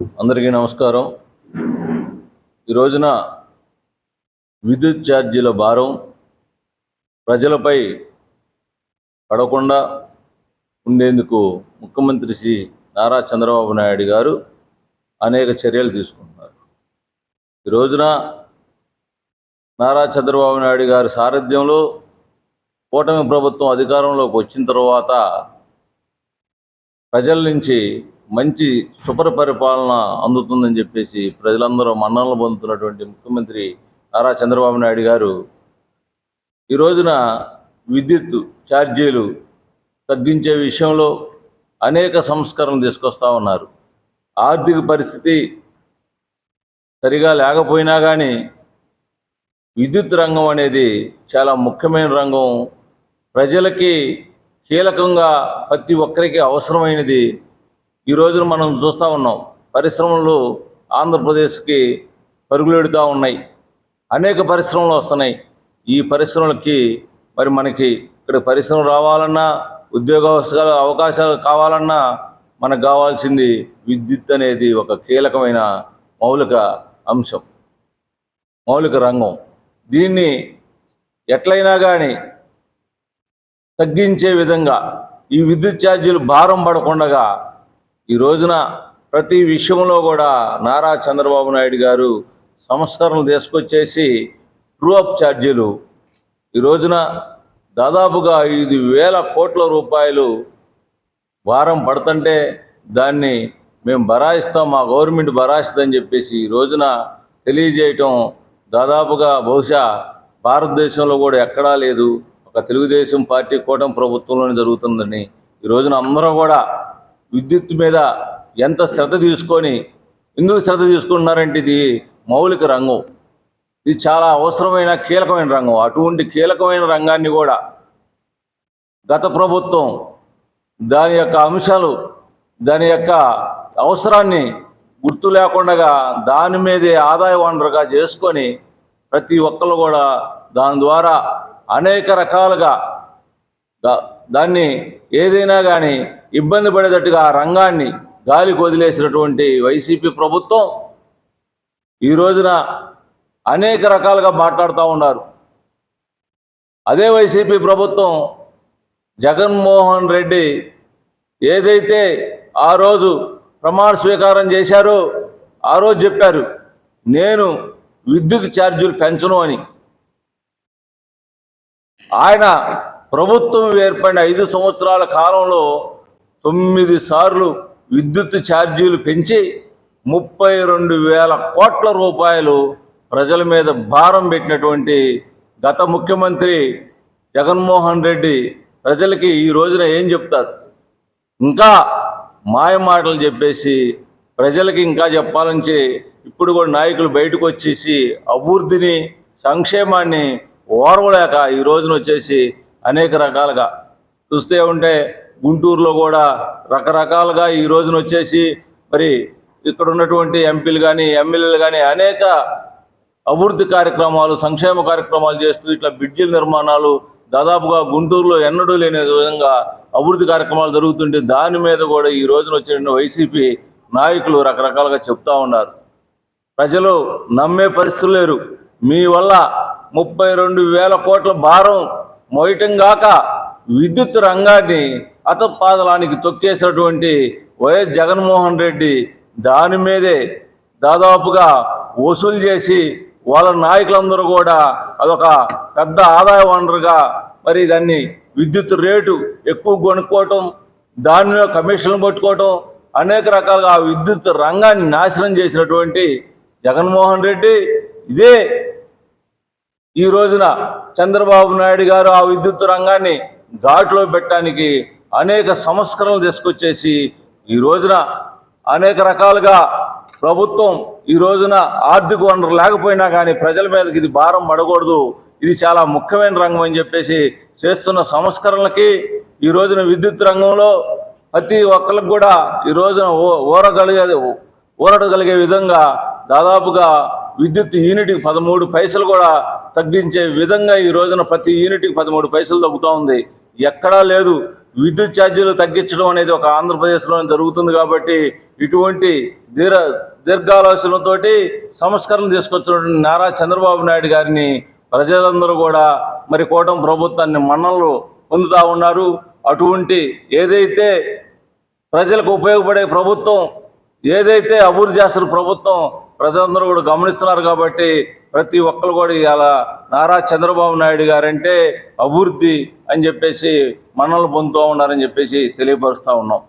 అందరికీ నమస్కారం. ఈ రోజున విద్యుత్ ఛార్జీల భారం ప్రజలపై పడకుండా ఉండేందుకు ముఖ్యమంత్రి శ్రీ నారా చంద్రబాబు నాయుడు గారు అనేక చర్యలు తీసుకుంటున్నారు. ఈ రోజున నారా చంద్రబాబు నాయుడు గారి సారథ్యంలో కూటమి ప్రభుత్వం అధికారంలోకి వచ్చిన తర్వాత ప్రజల నుంచి మంచి శుభ్ర పరిపాలన అందుతుందని చెప్పేసి ప్రజలందరూ మన్ననలు పొందుతున్నటువంటి ముఖ్యమంత్రి నారా చంద్రబాబు నాయుడు గారు ఈ రోజున విద్యుత్ ఛార్జీలు తగ్గించే విషయంలో అనేక సంస్కరణలు తీసుకొస్తా ఉన్నారు. ఆర్థిక పరిస్థితి సరిగా లేకపోయినా కానీ విద్యుత్ రంగం అనేది చాలా ముఖ్యమైన రంగం. ప్రజలకి కీలకంగా ప్రతి ఒక్కరికి అవసరమైనది ఈ రోజున మనం చూస్తూ ఉన్నాం పరిశ్రమలు ఆంధ్రప్రదేశ్కి పరుగులెడుతూ ఉన్నాయి. అనేక పరిశ్రమలు వస్తున్నాయి. ఈ పరిశ్రమలకి మరి మనకి ఇక్కడ పరిశ్రమ రావాలన్నా ఉద్యోగ అవకాశాలు అవకాశాలు కావాలన్నా మనకు కావాల్సింది విద్యుత్ అనేది ఒక కీలకమైన మౌలిక అంశం మౌలిక రంగం. దీన్ని ఎట్లయినా కానీ తగ్గించే విధంగా ఈ విద్యుత్ ఛార్జీలు భారం పడకుండగా ఈ రోజున ప్రతి విషయంలో కూడా నారా చంద్రబాబు నాయుడు గారు సంస్కరణలు తీసుకొచ్చేసి ట్రూ అప్ ఛార్జీలు. ఈ రోజున దాదాపుగా ఐదు వేల కోట్ల రూపాయలు భారం పడుతుంటే దాన్ని మేము బరాయిస్తాం మా గవర్నమెంట్ బరాయిస్తుందని చెప్పేసి ఈ రోజున తెలియజేయటం దాదాపుగా బహుశా భారతదేశంలో కూడా ఎక్కడా లేదు. ఒక తెలుగుదేశం పార్టీ కూటమి ప్రభుత్వంలోనే జరుగుతుందని ఈ రోజున అందరూ కూడా విద్యుత్ మీద ఎంత శ్రద్ధ తీసుకొని ఎందుకు శ్రద్ధ తీసుకుంటున్నారంటే ఇది మౌలిక రంగం. ఇది చాలా అవసరమైన కీలకమైన రంగం. అటువంటి కీలకమైన రంగాన్ని కూడా గత ప్రభుత్వం దాని యొక్క అంశాలు దాని యొక్క అవసరాన్ని గుర్తు లేకుండా దాని మీదే ఆదాయ వనరుగా చేసుకొని ప్రతి ఒక్కరు కూడా దాని ద్వారా అనేక రకాలుగా దాన్ని ఏదైనా కానీ ఇబ్బంది పడేటట్టుగా ఆ రంగాన్ని గాలికి వదిలేసినటువంటి వైసీపీ ప్రభుత్వం ఈ రోజున అనేక రకాలుగా మాట్లాడుతూ ఉన్నారు. అదే వైసీపీ ప్రభుత్వం జగన్మోహన్ రెడ్డి ఏదైతే ఆ రోజు ప్రమాణ స్వీకారం చేశారో ఆ రోజు చెప్పారు నేను విద్యుత్ ఛార్జీలు పెంచను అని. ఆయన ప్రభుత్వం ఏర్పడిన ఐదు సంవత్సరాల కాలంలో తొమ్మిది సార్లు విద్యుత్ ఛార్జీలు పెంచి ముప్పై రెండు వేల కోట్ల రూపాయలు ప్రజల మీద భారం పెట్టినటువంటి గత ముఖ్యమంత్రి జగన్మోహన్ రెడ్డి ప్రజలకి ఈ రోజున ఏం చెప్తారు? ఇంకా మాయ మాటలు చెప్పేసి ప్రజలకి ఇంకా చెప్పాలని ఇప్పుడు కూడా నాయకులు బయటకు వచ్చేసి అభివృద్ధిని సంక్షేమాన్ని ఓర్వలేక ఈ రోజున వచ్చేసి అనేక రకాలుగా చూస్తే ఉంటే గుంటూరులో కూడా రకరకాలుగా ఈ రోజున వచ్చేసి మరి ఇక్కడ ఉన్నటువంటి ఎంపీలు కానీ ఎమ్మెల్యేలు కానీ అనేక అభివృద్ధి కార్యక్రమాలు సంక్షేమ కార్యక్రమాలు చేస్తూ ఇట్లా బ్రిడ్జిల నిర్మాణాలు దాదాపుగా గుంటూరులో ఎన్నడూ లేని విధంగా అభివృద్ధి కార్యక్రమాలు జరుగుతుంటే దాని మీద కూడా ఈ రోజున వచ్చిన వైసీపీ నాయకులు రకరకాలుగా చెప్తా ఉన్నారు. ప్రజలు నమ్మే పరిస్థితులు లేరు. మీ వల్ల ముప్పై రెండు వేల కోట్ల భారం మొయటం గాక విద్యుత్ రంగాన్ని అతపాదలానికి తొక్కేసినటువంటి వైఎస్ జగన్మోహన్ రెడ్డి దాని మీదే దాదాపుగా వసూలు చేసి వాళ్ళ నాయకులందరూ కూడా అదొక పెద్ద ఆదాయ వనరుగా మరి దాన్ని విద్యుత్ రేటు ఎక్కువ కొనుక్కోవటం దానిలో కమిషన్లు పట్టుకోవటం అనేక రకాలుగా ఆ విద్యుత్ రంగాన్ని నాశనం చేసినటువంటి జగన్మోహన్ రెడ్డి ఇదే ఈ రోజున చంద్రబాబు నాయుడు గారు ఆ విద్యుత్ రంగాన్ని ఘాట్లో పెట్టడానికి అనేక సంస్కరణలు తీసుకొచ్చేసి ఈ రోజున అనేక రకాలుగా ప్రభుత్వం ఈ రోజున ఆర్థిక వనరు లేకపోయినా కానీ ప్రజల మీదకి ఇది భారం పడకూడదు. ఇది చాలా ముఖ్యమైన రంగం అని చెప్పేసి చేస్తున్న సంస్కరణలకి ఈ రోజున విద్యుత్ రంగంలో ప్రతి ఒక్కరికి కూడా ఈ రోజున ఓ- ఊరగలిగే ఊరడగలిగే విధంగా దాదాపుగా విద్యుత్ యూనిట్కి పదమూడు పైసలు కూడా తగ్గించే విధంగా ఈ రోజున ప్రతి యూనిట్కి పదమూడు పైసలు తగ్గుతూ ఉంది. ఎక్కడా లేదు. విద్యుత్ ఛార్జీలు తగ్గించడం అనేది ఒక ఆంధ్రప్రదేశ్లో జరుగుతుంది కాబట్టి ఇటువంటి దీర్ఘ దీర్ఘాలోచనతో సంస్కరణ తీసుకొచ్చినటువంటి నారా చంద్రబాబు నాయుడు గారిని ప్రజలందరూ కూడా మరి కూటమి ప్రభుత్వాన్ని మన్ననలు పొందుతా ఉన్నారు. అటువంటి ఏదైతే ప్రజలకు ఉపయోగపడే ప్రభుత్వం ఏదైతే అభివృద్ధి చేస్తున్న ప్రభుత్వం ప్రజలందరూ కూడా గమనిస్తున్నారు కాబట్టి ప్రతి ఒక్కరు కూడా ఇలా నారా చంద్రబాబు నాయుడు గారంటే అభివృద్ధి అని చెప్పేసి మనల్ని పొందుతూ ఉన్నారని చెప్పేసి తెలియపరుస్తూ ఉన్నాం.